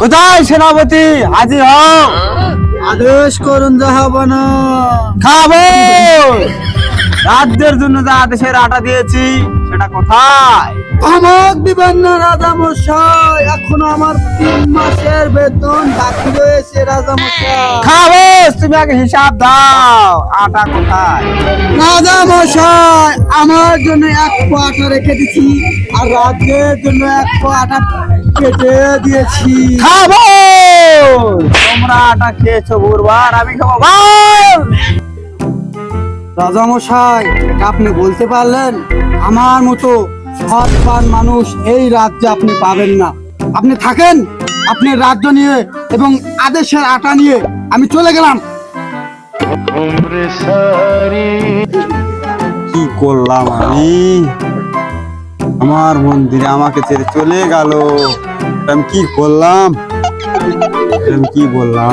কোথায় সেনাপতি? হাজির হও। আদেশ করুন জাহাবানা। খাব। রাজ্যের জন্য যা আদেশের আটা দিয়েছি সেটা কোথায়? আমাক দিবেন না রাজা মশাই এখনও আমার তিন মাসের বেতন বাকি রয়েছে রাজা মশাই। খাব তুমি আগে হিসাব দাও আটা কোথায়? রাজা মশাই আমার জন্য এক পো আটা রেখে দিছি আর রাজ্যের জন্য এক পো আটা কেটে দিয়েছি। খাব! তোমরা আটা খেয়েছো বুরবার আমি খাব বল রাজা মশাই এটা আপনি বলতে পারলেন? আমার মতো সৎপান মানুষ এই রাজ্যে আপনি পাবেন না। আপনি থাকেন আপনি রাজ্য নিয়ে এবং আদেশের আটা নিয়ে আমি চলে গেলাম। কি করলাম আমি? আমার মন্দিরে আমাকে ছেড়ে চলে গেল। আমি কি করলাম আমি কি বললাম?